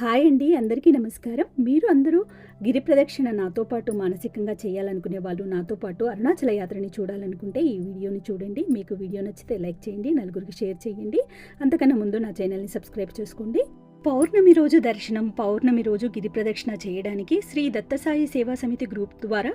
Hi అండి అందరికీ నమస్కారం. మీరు అందరూ గిరి ప్రదక్షిణ నాతో పాటు మానసికంగా చేయాలనుకునే వాళ్ళు నాతో పాటు అరుణాచల యాత్రని చూడాలనుకుంటే ఈ వీడియోని చూడండి. మీకు వీడియో నచ్చితే లైక్ చేయండి నలుగురికి షేర్ చేయండి. అంతకన్నా ముందు నా ఛానల్ని సబ్స్క్రైబ్ చేసుకోండి. పౌర్ణమి రోజు దర్శనం పౌర్ణమి రోజు గిరి ప్రదక్షిణ చేయడానికి శ్రీ దత్తసాయి సేవా సమితి గ్రూప్ ద్వారా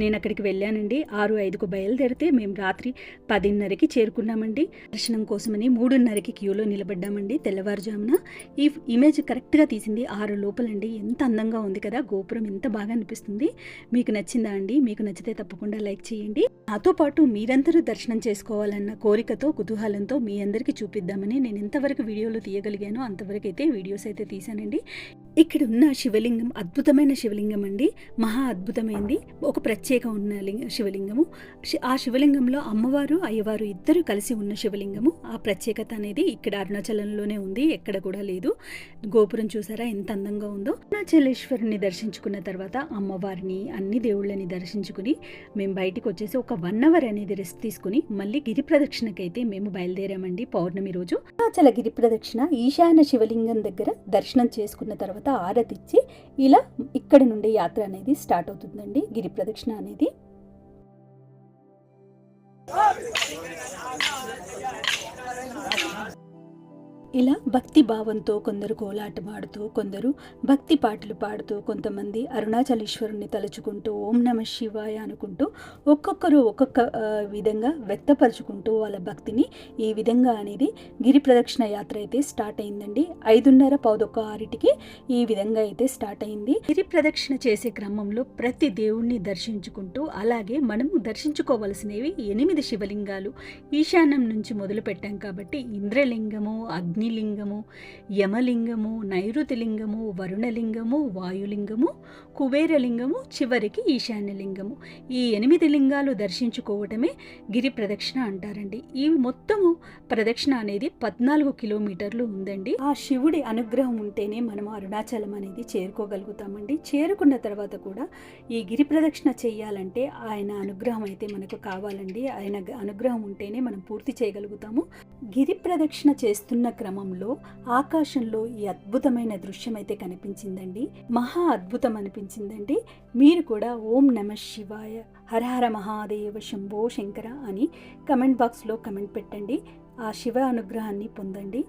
నేను అక్కడికి వెళ్ళానండి. ఆరు ఐదుకు బయలుదేరితే మేము రాత్రి పదిన్నరకి చేరుకున్నామండి. దర్శనం కోసమని మూడున్నరకి క్యూలో నిలబడ్డామండి తెల్లవారుజామున. ఈ ఇమేజ్ కరెక్ట్గా తీసింది. ఆరు లోపలండి. ఎంత అందంగా ఉంది కదా. గోపురం ఎంత బాగా అనిపిస్తుంది. మీకు నచ్చిందా అండి? మీకు నచ్చితే తప్పకుండా లైక్ చేయండి. నాతో పాటు మీరందరూ దర్శనం చేసుకోవాలన్న కోరికతో కుతూహలంతో మీ అందరికీ చూపిద్దామని నేను ఎంతవరకు వీడియోలు తీయగలిగానో. అంతవరకు అయితే వీడియో వీడియోస్ అయితే తీశానండి. ఇక్కడ ఉన్న శివలింగం అద్భుతమైన శివలింగం అండి. మహా అద్భుతమైంది. ఒక ప్రత్యేక ఉన్న లింగ శివలింగము. ఆ శివలింగంలో అమ్మవారు అయ్యవారు ఇద్దరు కలిసి ఉన్న శివలింగము. ఆ ప్రత్యేకత అనేది ఇక్కడ అరుణాచలంలోనే ఉంది. ఎక్కడ కూడా లేదు. గోపురం చూసారా ఎంత అందంగా ఉందో. అరుణాచలేశ్వరుని దర్శించుకున్న తర్వాత అమ్మవారిని అన్ని దేవుళ్ళని దర్శించుకుని మేము బయటికి వచ్చేసి ఒక వన్ అవర్ అనేది రెస్ట్ తీసుకుని మళ్ళీ గిరి ప్రదక్షిణకైతే మేము బయలుదేరామండి పౌర్ణమి రోజు. అరుణాచల గిరి ప్రదక్షిణ ఈశాన్య శివలింగం దగ్గర దర్శనం చేసుకున్న తర్వాత ఆరతిచ్చి ఇలా ఇక్కడ నుండి యాత్ర అనేది స్టార్ట్ అవుతుందండి. గిరి ప్రదక్షిణ అనేది. ఇలా భక్తి భావంతో కొందరు కోలాటమాడుతూ కొందరు భక్తి పాటలు పాడుతూ కొంతమంది అరుణాచలేశ్వరుణ్ణి తలుచుకుంటూ ఓం నమ శివాయ అనుకుంటూ ఒక్కొక్కరు ఒక్కొక్క విధంగా వ్యక్తపరుచుకుంటూ వాళ్ళ భక్తిని ఈ విధంగా అనేది గిరి ప్రదక్షిణ యాత్ర అయితే స్టార్ట్ అయిందండి. ఐదున్నర పౌదొక్క ఆరిటికి ఈ విధంగా అయితే స్టార్ట్ అయింది. గిరి ప్రదక్షిణ చేసే క్రమంలో ప్రతి దేవుణ్ణి దర్శించుకుంటూ అలాగే మనము దర్శించుకోవలసినవి ఎనిమిది శివలింగాలు. ఈశాన్యం నుంచి మొదలు పెట్టాం కాబట్టి ఇంద్రలింగము అగ్నిలింగము యమలింగము నైరుతిలింగము వరుణలింగము వాయులింగము కుబేరలింగము చివరికి ఈశాన్యలింగము. ఈ ఎనిమిది లింగాలు దర్శించుకోవటమే గిరి ప్రదక్షిణ అంటారండి. ఈ మొత్తము ప్రదక్షిణ అనేది పద్నాలుగు కిలోమీటర్లు ఉందండి. ఆ శివుడి అనుగ్రహం ఉంటేనే మనం అరుణాచలం అనేది చేరుకోగలుగుతామండి. చేరుకున్న తర్వాత కూడా ఈ గిరి ప్రదక్షిణ చేయాలంటే ఆయన అనుగ్రహం అయితే మనకు కావాలండి. ఆయన అనుగ్రహం ఉంటేనే మనం పూర్తి చేయగలుగుతాము. గిరి ప్రదక్షిణ చేస్తున్న క్రమంలో ఆకాశంలో ఈ అద్భుతమైన దృశ్యం అయితే కనిపించిందండి. మహా అద్భుతం అనిపించిందండి. మీరు కూడా ఓం నమ శివాయ హరహర మహాదేవ శంభో శంకర అని కమెంట్ బాక్స్లో కమెంట్ పెట్టండి. ఆ శివ అనుగ్రహాన్ని పొందండి.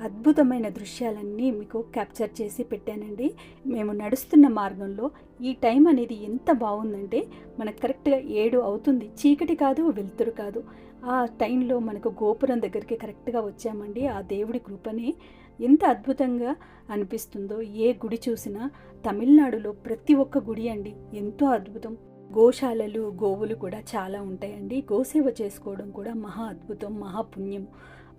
అద్భుతమైన దృశ్యాలన్నీ మీకు క్యాప్చర్ చేసి పెట్టానండి. మేము నడుస్తున్న మార్గంలో ఈ టైం అనేది ఎంత బాగుందంటే మనకు కరెక్ట్గా ఏడు అవుతుంది. చీకటి కాదు వెలుతురు కాదు. ఆ టైంలో మనకు గోపురం దగ్గరికి కరెక్ట్గా వచ్చామండి. ఆ దేవుడి కృపని ఎంత అద్భుతంగా అనిపిస్తుందో ఏ గుడి చూసినా తమిళనాడులో ప్రతి ఒక్క గుడి అండి ఎంతో అద్భుతం. గోశాలలు గోవులు కూడా చాలా ఉంటాయండి. గోసేవ చేసుకోవడం కూడా మహా అద్భుతం మహా పుణ్యం.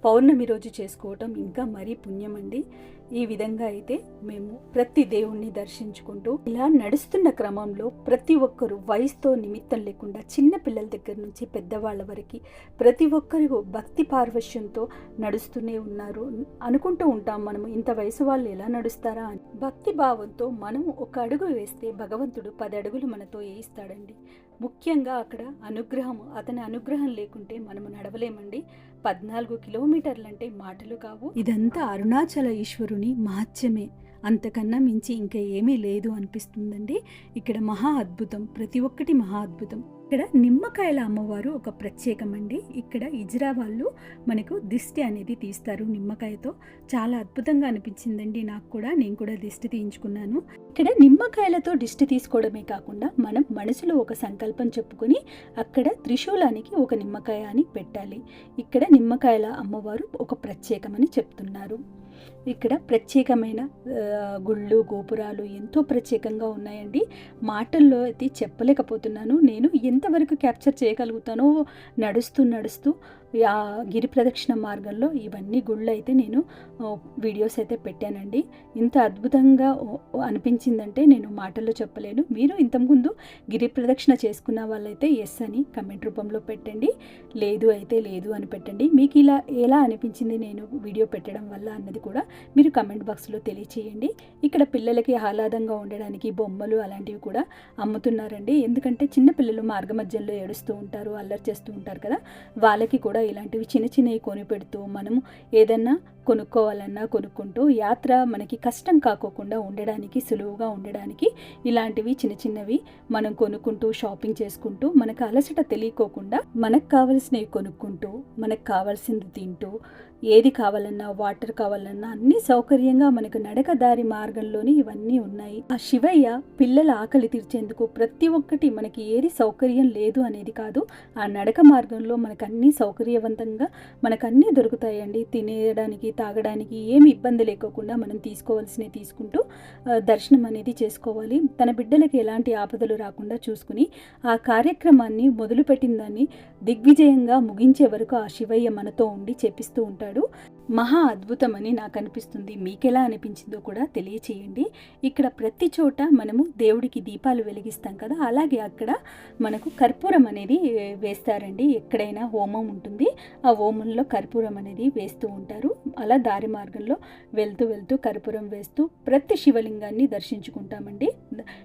పౌర్ణమి రోజు చేసుకోవటం ఇంకా మరీ పుణ్యం అండి ఈ విధంగా అయితే మేము ప్రతి దేవుణ్ణి దర్శించుకుంటూ ఇలా నడుస్తున్న క్రమంలో ప్రతి ఒక్కరు వయసుతో నిమిత్తం లేకుండా చిన్న పిల్లల దగ్గర నుంచి పెద్దవాళ్ళ వరకు ప్రతి ఒక్కరు భక్తి పార్వశ్యంతో నడుస్తూనే ఉన్నారు. అనుకుంటూ ఉంటాం మనము ఇంత వయసు వాళ్ళు ఎలా నడుస్తారా అని. భక్తి భావంతో మనము ఒక అడుగు వేస్తే భగవంతుడు పది అడుగులు మనతో వేయిస్తాడండి. ముఖ్యంగా అక్కడ అనుగ్రహం అతని అనుగ్రహం లేకుంటే మనము నడవలేమండి. పద్నాలుగు కిలోమీటర్లంటే మాటలు కావు. ఇదంతా అరుణాచల ఈశ్వరుని మహత్యమే. అంతకన్నా మించి ఇంకా ఏమీ లేదు అనిపిస్తుందండి. ఇక్కడ మహా అద్భుతం ప్రతి ఒక్కటి మహా అద్భుతం. ఇక్కడ నిమ్మకాయల అమ్మవారు ఒక ప్రత్యేకమండి. ఇక్కడ ఇజ్రా వాళ్ళు మనకు దిష్టి అనేది తీస్తారు నిమ్మకాయతో. చాలా అద్భుతంగా అనిపించిందండి నాకు కూడా. నేను కూడా దిష్టి తీయించుకున్నాను. ఇక్కడ నిమ్మకాయలతో దిష్టి తీసుకోవడమే కాకుండా మనం మనసులో ఒక సంకల్పం చెప్పుకొని అక్కడ త్రిశూలానికి ఒక నిమ్మకాయ అని పెట్టాలి. ఇక్కడ నిమ్మకాయల అమ్మవారు ఒక ప్రత్యేకమని చెప్తున్నారు. ఇక్కడ ప్రత్యేకమైన గుళ్ళు గోపురాలు ఎంతో ప్రత్యేకంగా ఉన్నాయండి. మాటల్లో అయితే చెప్పలేకపోతున్నాను. నేను ఎంతవరకు క్యాప్చర్ చేయగలుగుతానో నడుస్తూ నడుస్తూ గిరి ప్రదక్షిణ మార్గంలో ఇవన్నీ గుళ్ళు అయితే నేను వీడియోస్ అయితే పెట్టానండి. ఇంత అద్భుతంగా అనిపించిందంటే నేను మాటల్లో చెప్పలేను. మీరు ఇంతకుముందు గిరి ప్రదక్షిణ చేసుకున్న వాళ్ళైతే ఎస్ అని కమెంట్ రూపంలో పెట్టండి. లేదు అయితే లేదు అని పెట్టండి. మీకు ఇలా ఎలా అనిపించింది నేను వీడియో పెట్టడం వల్ల అన్నది కూడా మీరు కమెంట్ బాక్స్లో తెలియచేయండి. ఇక్కడ పిల్లలకి ఆహ్లాదంగా ఉండడానికి బొమ్మలు అలాంటివి కూడా అమ్ముతున్నారండి. ఎందుకంటే చిన్న పిల్లలు మార్గ మధ్యంలో ఏడుస్తూ ఉంటారు అల్లరి చేస్తూ ఉంటారు కదా. వాళ్ళకి కూడా ఇలాంటివి చిన్న చిన్నవి కొని పెడుతూ మనము ఏదన్నా కొనుక్కోవాలన్నా కొనుక్కుంటూ యాత్ర మనకి కష్టం కాకోకుండా ఉండడానికి సులువుగా ఉండడానికి ఇలాంటివి చిన్న చిన్నవి మనం కొనుక్కుంటూ షాపింగ్ చేసుకుంటూ మనకు అలసట తెలియకోకుండా మనకు కావలసినవి కొనుక్కుంటూ మనకు కావాల్సింది తింటూ ఏది కావాలన్నా వాటర్ కావాలన్నా అన్ని సౌకర్యంగా మనకు నడక దారి మార్గంలోనే ఇవన్నీ ఉన్నాయి. ఆ శివయ్య పిల్లల ఆకలి తీర్చేందుకు ప్రతి ఒక్కటి మనకి ఏది సౌకర్యం లేదు అనేది కాదు ఆ నడక మార్గంలో మనకు అన్ని సౌకర్యవంతంగా మనకు అన్నీ దొరుకుతాయండి. తినేయడానికి తాగడానికి ఏమి ఇబ్బంది లేకోకుండా మనం తీసుకోవాల్సినవి తీసుకుంటూ దర్శనం అనేది చేసుకోవాలి. తన బిడ్డలకి ఎలాంటి ఆపదలు రాకుండా చూసుకుని ఆ కార్యక్రమాన్ని మొదలుపెట్టిన దాన్ని దిగ్విజయంగా ముగించే వరకు ఆ శివయ్య మనతో ఉండి చేపిస్తూ ఉంటాడు. మహా అద్భుతమని నాకు అనిపిస్తుంది మీకెలా అనిపించిందో కూడా తెలియచేయండి. ఇక్కడ ప్రతి చోట మనము దేవుడికి దీపాలు వెలిగిస్తాం కదా అలాగే అక్కడ మనకు కర్పూరం అనేది వేస్తారండి. ఎక్కడైనా హోమం ఉంటుంది. ఆ హోమంలో కర్పూరం అనేది వేస్తూ ఉంటారు. అలా దారి మార్గంలో వెళ్తూ వెళ్తూ కర్పూరం వేస్తూ ప్రతి శివలింగాన్ని దర్శించుకుంటామండి.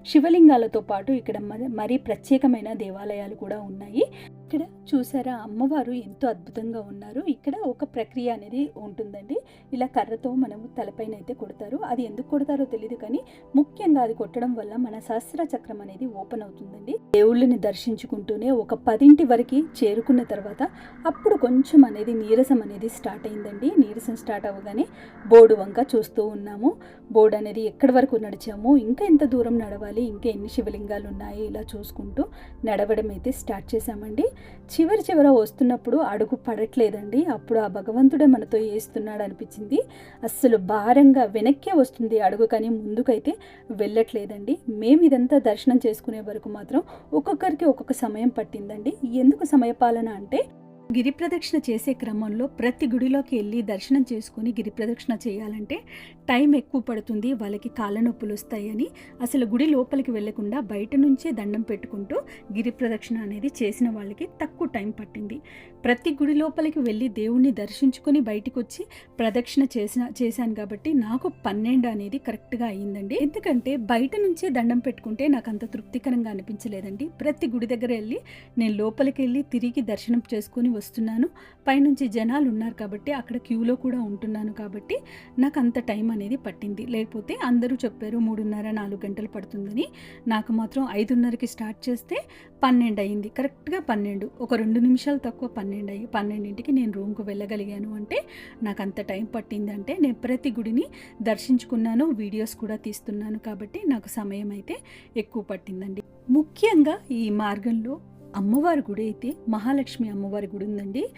శివలింగాలతో పాటు ఇక్కడ మరి- మరీ ప్రత్యేకమైన దేవాలయాలు కూడా ఉన్నాయి. ఇక్కడ చూసారా అమ్మవారు ఎంతో అద్భుతంగా ఉన్నారు. ఇక్కడ ఒక ప్రక్రియ అనేది ఉంటుందండి. ఇలా కర్రతో మనము తలపైన అయితే కొడతారు. అది ఎందుకు కొడతారో తెలియదు కానీ ముఖ్యంగా అది కొట్టడం వల్ల మన సహస్ర చక్రం అనేది ఓపెన్ అవుతుందండి. దేవుళ్ళని దర్శించుకుంటూనే ఒక పదింటి వరకు చేరుకున్న తర్వాత అప్పుడు కొంచెం అనేది నీరసం అనేది స్టార్ట్ అయిందండి. నీరసం స్టార్ట్ అవ్వగానే బోర్డు వంక చూస్తూ ఉన్నాము. బోర్డు అనేది ఎక్కడి వరకు నడిచాము ఇంకా ఎంత దూరం నడవాలి ఇంకా ఎన్ని శివలింగాలు ఉన్నాయి ఇలా చూసుకుంటూ నడవడం అయితే స్టార్ట్ చేశామండి. చివరి చివర వస్తున్నప్పుడు అడుగు పడట్లేదండి. అప్పుడు ఆ భగవంతుడే మనతో వేస్తున్నాడు అనిపించింది. అస్సలు భారంగా వెనక్కే వస్తుంది అడుగు కానీ ముందుకైతే వెళ్ళట్లేదండి. మేము ఇదంతా దర్శనం చేసుకునే వరకు మాత్రం ఒక్కొక్కరికి ఒక్కొక్క సమయం పట్టిందండి. ఎందుకు సమయపాలన అంటే గిరి ప్రదక్షిణ చేసే క్రమంలో ప్రతి గుడిలోకి వెళ్ళి దర్శనం చేసుకుని గిరి ప్రదక్షిణ చేయాలంటే టైం ఎక్కువ పడుతుంది వాళ్ళకి కాళ్ళ నొప్పులు వస్తాయని. అసలు గుడి లోపలికి వెళ్ళకుండా బయట నుంచే దండం పెట్టుకుంటూ గిరి ప్రదక్షిణ అనేది చేసిన వాళ్ళకి తక్కువ టైం పట్టింది. ప్రతి గుడి లోపలికి వెళ్ళి దేవుణ్ణి దర్శించుకొని బయటికి వచ్చి ప్రదక్షిణ చేసిన చేశాను కాబట్టి నాకు పన్నెండు అనేది కరెక్ట్గా అయ్యిందండి. ఎందుకంటే బయట నుంచే దండం పెట్టుకుంటే నాకు అంత తృప్తికరంగా అనిపించలేదండి. ప్రతి గుడి దగ్గర వెళ్ళి నేను లోపలికి వెళ్ళి తిరిగి దర్శనం చేసుకొని వస్తున్నాను. పైనుంచి జనాలు ఉన్నారు కాబట్టి అక్కడ క్యూలో కూడా ఉంటున్నాను కాబట్టి నాకు అంత టైం అనేది పట్టింది. లేకపోతే అందరూ చెప్పారు మూడున్నర నాలుగు గంటలు పడుతుందని. నాకు మాత్రం ఐదున్నరకి స్టార్ట్ చేస్తే పన్నెండు అయింది. కరెక్ట్గా పన్నెండు. ఒక రెండు నిమిషాలు తక్కువ పన్నెండు అయ్యి పన్నెండింటికి నేను రూమ్కి వెళ్ళగలిగాను అంటే నాకు అంత టైం పట్టింది అంటే నేను ప్రతి గుడిని దర్శించుకున్నాను వీడియోస్ కూడా తీస్తున్నాను కాబట్టి నాకు సమయం అయితే ఎక్కువ పట్టిందండి. ముఖ్యంగా ఈ మార్గంలో అమ్మవారి గుడి అయితే మహాలక్ష్మి అమ్మవారి గుడి ఉందండి.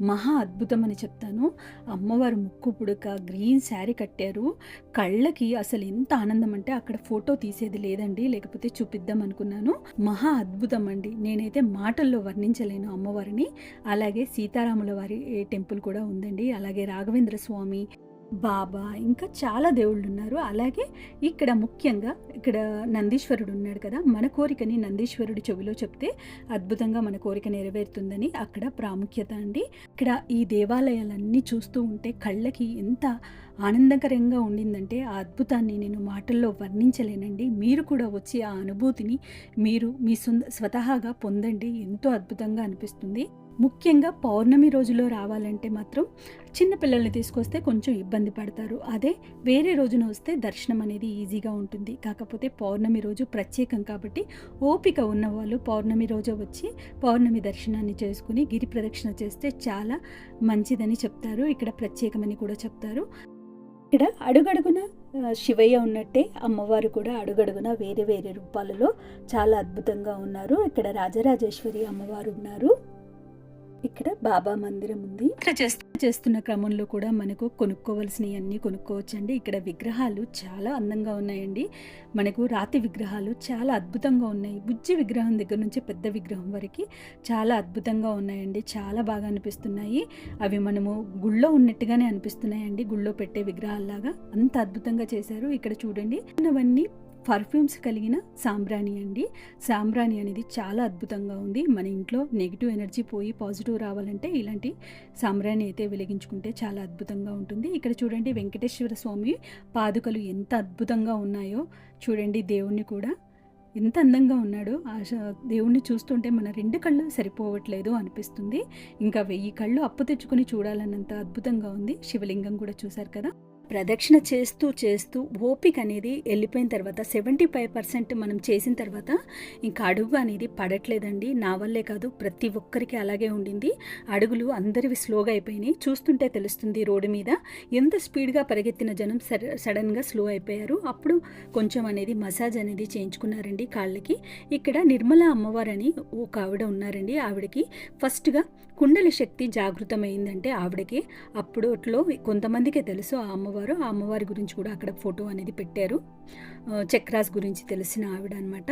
మహా అద్భుతం అని చెప్తాను. అమ్మవారు ముక్కు పుడక గ్రీన్ శారీ కట్టారు. కళ్ళకి అసలు ఎంత ఆనందం అంటే అక్కడ ఫోటో తీసేది లేదండి. లేకపోతే చూపిద్దాం అనుకున్నాను. మహా అద్భుతం అండి నేనైతే మాటల్లో వర్ణించలేను అమ్మవారిని. అలాగే సీతారాముల వారి టెంపుల్ కూడా ఉందండి. అలాగే రాఘవేంద్ర స్వామి బాబా ఇంకా చాలా దేవుళ్ళు ఉన్నారు అలాగే ఇక్కడ ముఖ్యంగా ఇక్కడ నందీశ్వరుడు ఉన్నాడు కదా మన కోరికని నందీశ్వరుడి చెవిలో చెప్తే అద్భుతంగా మన కోరిక నెరవేరుతుందని అక్కడ ప్రాముఖ్యత అండి. ఇక్కడ ఈ దేవాలయాలన్నీ చూస్తూ ఉంటే కళ్ళకి ఎంత ఆనందకరంగా ఉండిందంటే ఆ అద్భుతాన్ని నేను మాటల్లో వర్ణించలేనండి. మీరు కూడా వచ్చి ఆ అనుభూతిని మీరు మీ సొంత స్వతహాగా పొందండి. ఎంతో అద్భుతంగా అనిపిస్తుంది. ముఖ్యంగా పౌర్ణమి రోజులో రావాలంటే మాత్రం చిన్నపిల్లల్ని తీసుకొస్తే కొంచెం ఇబ్బంది పడతారు. అదే వేరే రోజున వస్తే దర్శనం అనేది ఈజీగా ఉంటుంది. కాకపోతే పౌర్ణమి రోజు ప్రత్యేకం కాబట్టి ఓపిక ఉన్నవాళ్ళు పౌర్ణమి రోజు వచ్చి పౌర్ణమి దర్శనాన్ని చేసుకుని గిరి ప్రదక్షిణ చేస్తే చాలా మంచిదని చెప్తారు. ఇక్కడ ప్రత్యేకమని కూడా చెప్తారు. ఇక్కడ అడుగడుగున శివయ్య ఉన్నట్టే అమ్మవారు కూడా అడుగడుగున వేరే వేరే రూపాలలో చాలా అద్భుతంగా ఉన్నారు. ఇక్కడ రాజరాజేశ్వరి అమ్మవారు ఉన్నారు. ఇక్కడ బాబా మందిరం ఉంది. ఇక్కడ చేస్తున్న క్రమంలో కూడా మనకు కొనుక్కోవలసినవి అన్నీ కొనుక్కోవచ్చండి. ఇక్కడ విగ్రహాలు చాలా అందంగా ఉన్నాయండి. మనకు రాతి విగ్రహాలు చాలా అద్భుతంగా ఉన్నాయి. బుజ్జి విగ్రహం దగ్గర నుంచి పెద్ద విగ్రహం వరకు చాలా అద్భుతంగా ఉన్నాయండి. చాలా బాగా అనిపిస్తున్నాయి. అవి మనము గుళ్ళో ఉన్నట్టుగానే అనిపిస్తున్నాయండి. గుళ్ళో పెట్టే విగ్రహాల్లాగా. అంత అద్భుతంగా చేశారు. ఇక్కడ చూడండి. అవన్నీ పర్ఫ్యూమ్స్ కలిగిన సాంబ్రాణి అండి. సాంబ్రాణి అనేది చాలా అద్భుతంగా ఉంది. మన ఇంట్లో నెగిటివ్ ఎనర్జీ పోయి పాజిటివ్ రావాలంటే ఇలాంటి సాంబ్రాణి అయితే వెలిగించుకుంటే చాలా అద్భుతంగా ఉంటుంది. ఇక్కడ చూడండి వెంకటేశ్వర స్వామి పాదుకలు ఎంత అద్భుతంగా ఉన్నాయో. చూడండి దేవుణ్ణి కూడా ఎంత అందంగా ఉన్నాడో. ఆ దేవుణ్ణి చూస్తుంటే మన రెండు కళ్ళు సరిపోవట్లేదు అనిపిస్తుంది. ఇంకా వెయ్యి కళ్ళు అప్పు తెచ్చుకొని చూడాలన్నంత అద్భుతంగా ఉంది. శివలింగం కూడా చూశారు కదా. ప్రదక్షిణ చేస్తూ చేస్తూ ఓపిక అనేది వెళ్ళిపోయిన తర్వాత సెవెంటీ ఫైవ్ పర్సెంట్ మనం చేసిన తర్వాత ఇంకా అడుగు అనేది పడట్లేదండి. నా వల్లే కాదు ప్రతి ఒక్కరికి అలాగే ఉండింది. అడుగులు అందరివి స్లోగా అయిపోయినాయి. చూస్తుంటే తెలుస్తుంది రోడ్డు మీద ఎంత స్పీడ్గా పరిగెత్తిన జనం సడన్గా స్లో అయిపోయారు. అప్పుడు కొంచెం అనేది మసాజ్ అనేది చేయించుకున్నారండి కాళ్ళకి. ఇక్కడ నిర్మల అమ్మవారు అని ఒక ఆవిడ ఉన్నారండి. ఆవిడకి ఫస్ట్గా కుండలి శక్తి జాగృతమైందంటే ఆవిడకి అప్పుడులో కొంతమందికే తెలుసు ఆ అమ్మవారు. ఆ అమ్మవారి గురించి కూడా అక్కడ ఫోటో అనేది పెట్టారు. చక్రాస్ గురించి తెలిసిన ఆవిడ అనమాట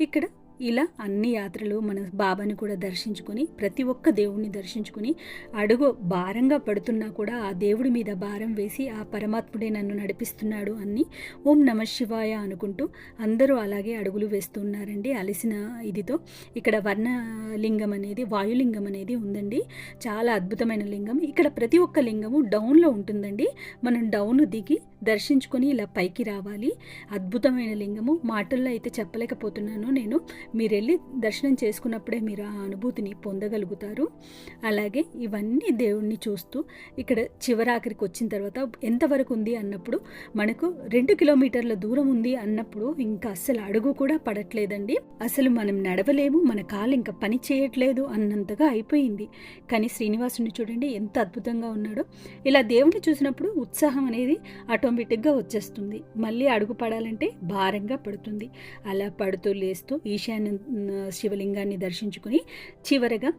ఇక్కడ ఇలా అన్ని యాత్రలు మన బాబాని కూడా దర్శించుకొని ప్రతి ఒక్క దేవుణ్ణి దర్శించుకుని అడుగు భారంగా పడుతున్నా కూడా ఆ దేవుడి మీద భారం వేసి ఆ పరమాత్ముడే నన్ను నడిపిస్తున్నాడు అని ఓం నమ శివాయ అనుకుంటూ అందరూ అలాగే అడుగులు వేస్తున్నారండి అలసిన ఇదితో ఇక్కడ వర్ణలింగం అనేది వాయులింగం అనేది ఉందండి. చాలా అద్భుతమైన లింగం. ఇక్కడ ప్రతి ఒక్క లింగము డౌన్లో ఉంటుందండి. మనం డౌన్ దిగి దర్శించుకొని ఇలా పైకి రావాలి. అద్భుతమైన లింగము. మాటల్లో అయితే చెప్పలేకపోతున్నాను నేను. మీరు వెళ్ళి దర్శనం చేసుకున్నప్పుడే మీరు ఆ అనుభూతిని పొందగలుగుతారు. అలాగే ఇవన్నీ దేవుణ్ణి చూస్తూ ఇక్కడ చివరాఖరికి వచ్చిన తర్వాత ఎంతవరకు ఉంది అన్నప్పుడు మనకు రెండు కిలోమీటర్ల దూరం ఉంది అన్నప్పుడు ఇంకా అస్సలు అడుగు కూడా పడట్లేదండి. అసలు మనం నడవలేము మన కాలు ఇంకా పని చేయట్లేదు అన్నంతగా అయిపోయింది. కానీ శ్రీనివాసుని చూడండి ఎంత అద్భుతంగా ఉన్నాడో. ఇలా దేవుణ్ణి చూసినప్పుడు ఉత్సాహం అనేది ఆటోమేటిక్గా వచ్చేస్తుంది. మళ్ళీ అడుగు పడాలంటే భారంగా పడుతుంది. అలా పడుతూ లేస్తూ ఈశాన్య శివలింగాన్ని దర్శించుకుని చివరగా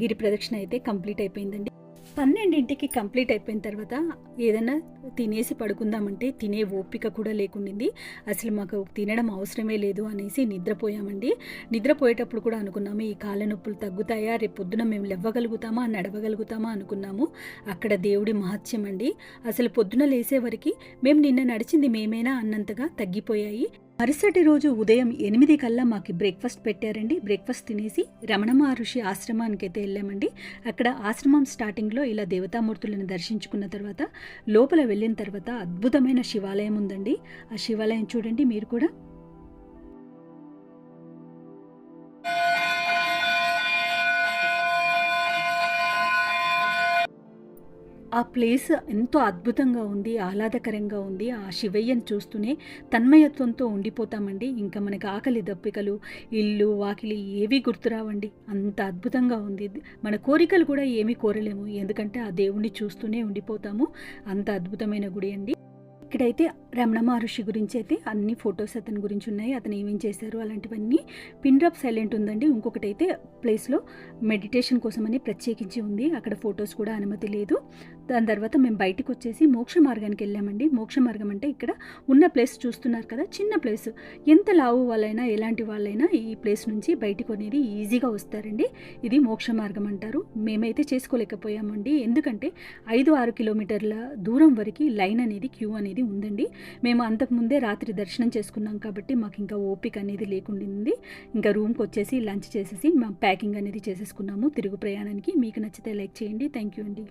గిరి ప్రదక్షిణ అయితే కంప్లీట్ అయిపోయిందండి. పన్నెండింటికి కంప్లీట్ అయిపోయిన తర్వాత ఏదైనా తినేసి పడుకుందామంటే తినే ఓపిక కూడా లేకుండింది. అసలు మాకు తినడం అవసరమే లేదు అనేసి నిద్రపోయామండి. నిద్రపోయేటప్పుడు కూడా అనుకున్నాము ఈ కాళ్ళ నొప్పులు తగ్గుతాయా? రేపు పొద్దున మేము లేవ్వగలుగుతామా నడవగలుగుతామా? అనుకున్నాము. అక్కడ దేవుడి మహత్యం అండి అసలు పొద్దున లేసేవరకు మేము నిన్న నడిచింది మేమేనా? అన్నంతగా తగ్గిపోయాయి. మరుసటి రోజు ఉదయం ఎనిమిది కల్లా మాకు బ్రేక్ఫాస్ట్ పెట్టారండి. బ్రేక్ఫాస్ట్ తినేసి రమణ మహర్షి ఆశ్రమానికి అయితే వెళ్ళామండి. అక్కడ ఆశ్రమం స్టార్టింగ్లో ఇలా దేవతామూర్తులను దర్శించుకున్న తర్వాత లోపల వెళ్ళిన తర్వాత అద్భుతమైన శివాలయం ఉందండి. ఆ శివాలయం చూడండి మీరు కూడా. ఆ ప్లేస్ ఎంతో అద్భుతంగా ఉంది ఆహ్లాదకరంగా ఉంది. ఆ శివయ్యను చూస్తూనే తన్మయత్వంతో ఉండిపోతామండి. ఇంకా మనకి ఆకలి దప్పికలు ఇల్లు వాకిలి ఏవి గుర్తురావండి. అంత అద్భుతంగా ఉంది. మన కోరికలు కూడా ఏమీ కోరలేము. ఎందుకంటే ఆ దేవుణ్ణి చూస్తూనే ఉండిపోతాము. అంత అద్భుతమైన గుడి అండి. ఇక్కడైతే రమణ మహర్షి గురించి అయితే అన్ని ఫొటోస్ అతని గురించి ఉన్నాయి. అతను ఏమేం చేశారు అలాంటివన్నీ పిన్డ్రాప్ సైలెంట్ ఉందండి. ఇంకొకటి అయితే ప్లేస్లో మెడిటేషన్ కోసమని ప్రత్యేకించి ఉంది. అక్కడ ఫొటోస్ కూడా అనుమతి లేదు. దాని తర్వాత మేము బయటకు వచ్చేసి మోక్ష మార్గానికి వెళ్ళామండి. మోక్ష మార్గం అంటే ఇక్కడ ఉన్న ప్లేస్ చూస్తున్నారు కదా చిన్న ప్లేస్. ఎంత లావు వాళ్ళైనా ఎలాంటి వాళ్ళైనా ఈ ప్లేస్ నుంచి బయటకు అనేది ఈజీగా వస్తారండి. ఇది మోక్ష మార్గం అంటారు. మేమైతే చేసుకోలేకపోయామండి. ఎందుకంటే ఐదు ఆరు కిలోమీటర్ల దూరం వరకు లైన్ అనేది క్యూ అనేది ఉందండి. మేము అంతకుముందే రాత్రి దర్శనం చేసుకున్నాం కాబట్టి మాకు ఇంకా ఓపిక అనేది లేకుండింది ఇంకా రూమ్కి వచ్చేసి లంచ్ చేసేసి మా ప్యాకింగ్ అనేది చేసేసుకున్నాము. తిరుగు ప్రయాణానికి. మీకు నచ్చితే లైక్ చేయండి. థ్యాంక్ యూ అండి.